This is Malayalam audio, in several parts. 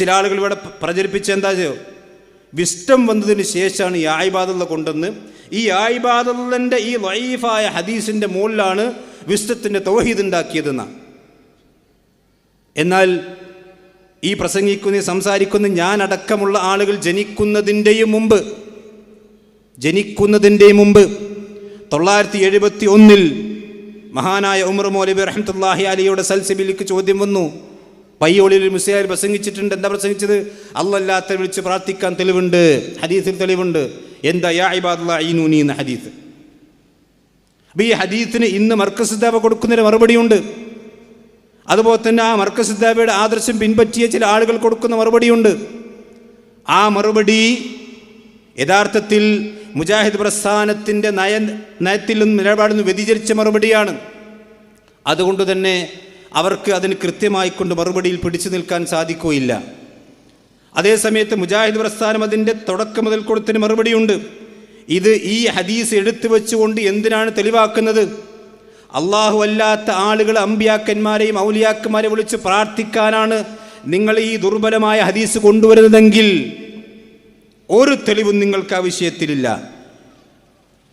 ചില ആളുകൾ ഇവിടെ പ്രചരിപ്പിച്ച എന്താ ചെയ്യോ? വിസ്റ്റം വന്നതിന് ശേഷമാണ് ഈ ആയിബാദുള്ള കൊണ്ടെന്ന് ഈ ആയിബാദുള്ളന്റെ ഈ ലൈഫായ ഹദീസിന്റെ മുകളിലാണ് വിസ്റ്റത്തിന്റെ തൗഹീദ് എന്നാൽ ഈ പ്രസംഗിക്കുന്ന സംസാരിക്കുന്ന ഞാൻ അടക്കമുള്ള ആളുകൾ ജനിക്കുന്നതിന്റെയും മുമ്പ് ജനിക്കുന്നതിന്റെയും മുമ്പ് തൊള്ളായിരത്തി എഴുപത്തി ഒന്നിൽ മഹാനായ ഉമർ മൗലബി റഹ്മത്തുല്ലാഹി അലിയുടെ സൽസിബിലിക്ക് ചോദ്യം വന്നു. പയ്യോളിൽ മുസ്ലിയായി പ്രസംഗിച്ചിട്ടുണ്ട്. എന്താ പ്രസംഗിച്ചത്? അല്ലല്ലാത്ത വിളിച്ച് പ്രാർത്ഥിക്കാൻ തെളിവുണ്ട്. ഹദീസിൽ തെളിവുണ്ട്. എന്താ യാ ഇബാദുള്ള ഐനൂനി എന്ന ഹദീസ്? അപ്പം ഈ ഹദീത്തിന് ഇന്ന് മർക്കസിദ്ദാബ കൊടുക്കുന്നതിന് മറുപടിയുണ്ട്. അതുപോലെ തന്നെ ആ മർക്കസിദ്ദാബയുടെ ആദർശം പിൻപറ്റിയ ചില ആളുകൾ കൊടുക്കുന്ന മറുപടിയുണ്ട്. ആ മറുപടി യഥാർത്ഥത്തിൽ മുജാഹിദ് പ്രസ്ഥാനത്തിന്റെ നയ നയത്തിൽ നിന്നും നിലപാടിൽ നിന്ന് വ്യതിചരിച്ച മറുപടിയാണ്. അതുകൊണ്ട് തന്നെ അവർക്ക് അതിന് കൃത്യമായി കൊണ്ട് മറുപടിയിൽ പിടിച്ചു നിൽക്കാൻ സാധിക്കുകയില്ല. അതേസമയത്ത് മുജാഹിദ് പ്രസ്ഥാനം അതിന്റെ തുടക്കം മുതൽ കൊടുത്തതിന് മറുപടിയുണ്ട്. ഇത് ഈ ഹദീസ് എടുത്തു വെച്ചുകൊണ്ട് എന്തിനാണ് തെളിവാക്കുന്നത്? അള്ളാഹു അല്ലാത്ത ആളുകൾ അമ്പിയാക്കന്മാരെയും ഔലിയാക്കന്മാരെ വിളിച്ച് പ്രാർത്ഥിക്കാനാണ് നിങ്ങൾ ഈ ദുർബലമായ ഹദീസ് കൊണ്ടുവരുന്നതെങ്കിൽ ഒരു തെളിവും നിങ്ങൾക്ക് ആ വിഷയത്തിലില്ല.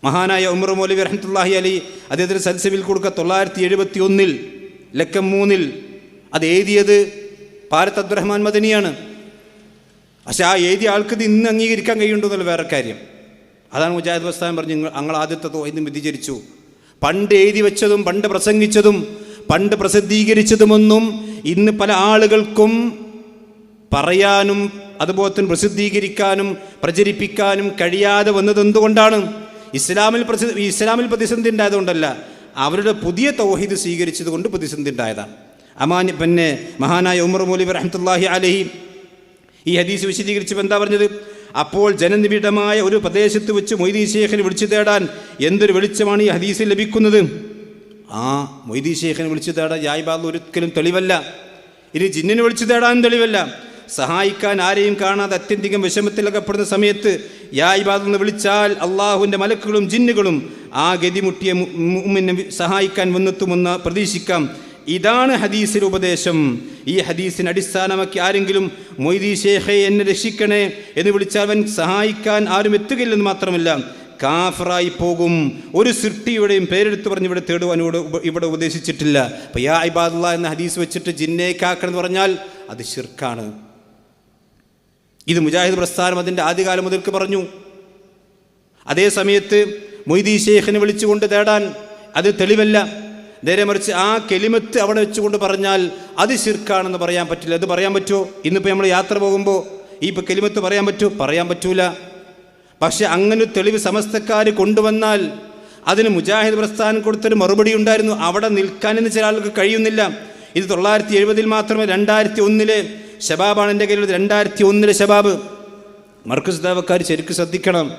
മഹാനായ ഉമർ മൗലവി റഹ്മത്തുല്ലാഹി അലി അദ്ദേഹത്തിന് സൽസബിൽ കൊടുക്ക തൊള്ളായിരത്തി എഴുപത്തി ഒന്നിൽ ലക്കം മൂന്നിൽ അത് എഴുതിയത് പാരത്ത് അബ്ദുറഹ്മാൻ മദനിയാണ്. പക്ഷെ ആ എഴുതിയ ആൾക്ക് ഇത് ഇന്ന് അംഗീകരിക്കാൻ കഴിയുണ്ടെന്നുള്ള വേറെ കാര്യം. അതാണ് മുജാഹിദ് വസ്താൻ പറഞ്ഞു ഞങ്ങൾ ആദ്യത്തെ തോഹിന്ന് വ്യതിചരിച്ചു പണ്ട് എഴുതി വെച്ചതും പണ്ട് പ്രസംഗിച്ചതും പണ്ട് പ്രസിദ്ധീകരിച്ചതുമൊന്നും ഇന്ന് പല ആളുകൾക്കും പറയാനും അതുപോലെ തന്നെ പ്രസിദ്ധീകരിക്കാനും പ്രചരിപ്പിക്കാനും കഴിയാതെ വന്നത് എന്തുകൊണ്ടാണ്? ഇസ്ലാമിൽ പ്രസി ഇസ്ലാമിൽ പ്രതിസന്ധി ഉണ്ടായതുകൊണ്ടല്ല. അവരുടെ പുതിയ തൗഹീദ് സ്വീകരിച്ചത് കൊണ്ട് പ്രതിസന്ധി ഉണ്ടായതാണ് അമാൻ പിന്നെ മഹാനായ ഉമർ മൗലിബ് റഹ്മത്തുല്ലാഹി അലഹി ഈ ഹദീസ് വിശദീകരിച്ചപ്പോൾ എന്താ പറഞ്ഞത്? അപ്പോൾ ജനനിബിഡമായ ഒരു പ്രദേശത്ത് വെച്ച് മൊയ്തീ ശേഖനെ വിളിച്ചു തേടാൻ എന്തൊരു വെളിച്ചമാണ് ഈ ഹദീസിൽ ലഭിക്കുന്നത്? ആ മൊയ്തീ ശേഖനെ വിളിച്ചു തേടാൻ ജായ്ബാദ് ഒരിക്കലും തെളിവല്ല. ഇനി ജിന്നിനെ വിളിച്ചു തേടാൻ തെളിവല്ല. സഹായിക്കാൻ ആരെയും കാണാതെ അത്യന്തികം വിഷമത്തിലകപ്പെടുന്ന സമയത്ത് യാ ഇബാദെന്ന് വിളിച്ചാൽ അള്ളാഹുവിന്റെ മലക്കുകളും ജിന്നുകളും ആ ഗതിമുട്ടിയ മുമ്മിനെ സഹായിക്കാൻ വന്നെത്തുമെന്ന് പ്രതീക്ഷിക്കാം. ഇതാണ് ഹദീസിന്റെ ഉപദേശം. ഈ ഹദീസിനെ അടിസ്ഥാനമാക്കി ആരെങ്കിലും മൊയ്തീ ഷേഖെ എന്നെ രക്ഷിക്കണേ എന്ന് വിളിച്ചാൽ സഹായിക്കാൻ ആരും എത്തുകയില്ലെന്ന് മാത്രമല്ല കാഫറായി പോകും. ഒരു സൃഷ്ടിയുടെയും പേരെടുത്ത് പറഞ്ഞ് ഇവിടെ തേടുവാനോട് ഇവിടെ ഉപദേശിച്ചിട്ടില്ല. അപ്പോൾ യാ ഇബാദുള്ള എന്ന ഹദീസ് വെച്ചിട്ട് ജിന്നേക്കാക്കണം എന്ന് പറഞ്ഞാൽ അത് ഷിർക്കാണ് ഇത് മുജാഹിദ് പ്രസ്ഥാനം അതിന്റെ ആദ്യകാലം മുതൽക്ക് പറഞ്ഞു. അതേ സമയത്ത് മൊയ്തി ഷേഖിനെ വിളിച്ചുകൊണ്ട് തേടാൻ അത് തെളിവല്ല. നേരെ മറിച്ച് ആ കെലിമത്ത് അവിടെ വെച്ചുകൊണ്ട് പറഞ്ഞാൽ അത് ശിർക്കാണെന്ന് പറയാൻ പറ്റില്ല. അത് പറയാൻ പറ്റുമോ? ഇന്നിപ്പോൾ നമ്മൾ യാത്ര പോകുമ്പോൾ ഈ ഇപ്പോൾ കെലിമത്ത് പറയാൻ പറ്റുമോ? പറയാൻ പറ്റൂല. പക്ഷെ അങ്ങനെ തെളിവ് സമസ്തക്കാർ കൊണ്ടുവന്നാൽ അതിന് മുജാഹിദ് പ്രസ്ഥാനം കൊടുത്തൊരു മറുപടി ഉണ്ടായിരുന്നു. അവിടെ നിൽക്കാനെന്ന് ചില ആൾക്ക് കഴിയുന്നില്ല. ഇത് തൊള്ളായിരത്തി എഴുപതിൽ മാത്രമേ രണ്ടായിരത്തി ഒന്നിലെ ഷബാബാണ് എന്റെ കയ്യിൽ രണ്ടായിരത്തി ഒന്നിലെ ഷബാബ് മർക്കസ് ദേവക്കാർ ശരിക്കും ശ്രദ്ധിക്കണം.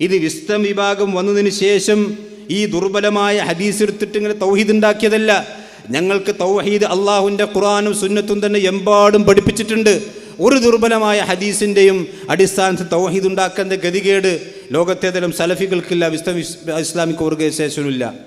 ഇത് വിസ്തം വിഭാഗം വന്നതിന് ശേഷം ഈ ദുർബലമായ ഹദീസ് എടുത്തിട്ട് ഇങ്ങനെ തൗഹീദ് ഉണ്ടാക്കിയതല്ല. ഞങ്ങൾക്ക് തൗഹീദ് അള്ളാഹുവിന്റെ ഖുറാനും സുന്നത്തും തന്നെ എമ്പാടും പഠിപ്പിച്ചിട്ടുണ്ട്. ഒരു ദുർബലമായ ഹദീസിന്റെയും അടിസ്ഥാനത്തിൽ തൗഹീദ് ഉണ്ടാക്കേണ്ട ഗതികേട് ലോകത്തേതരം സലഫികൾക്കില്ല വിസ്തം ഇസ്ലാമിക് ഓർഗനൈസേഷനില്ല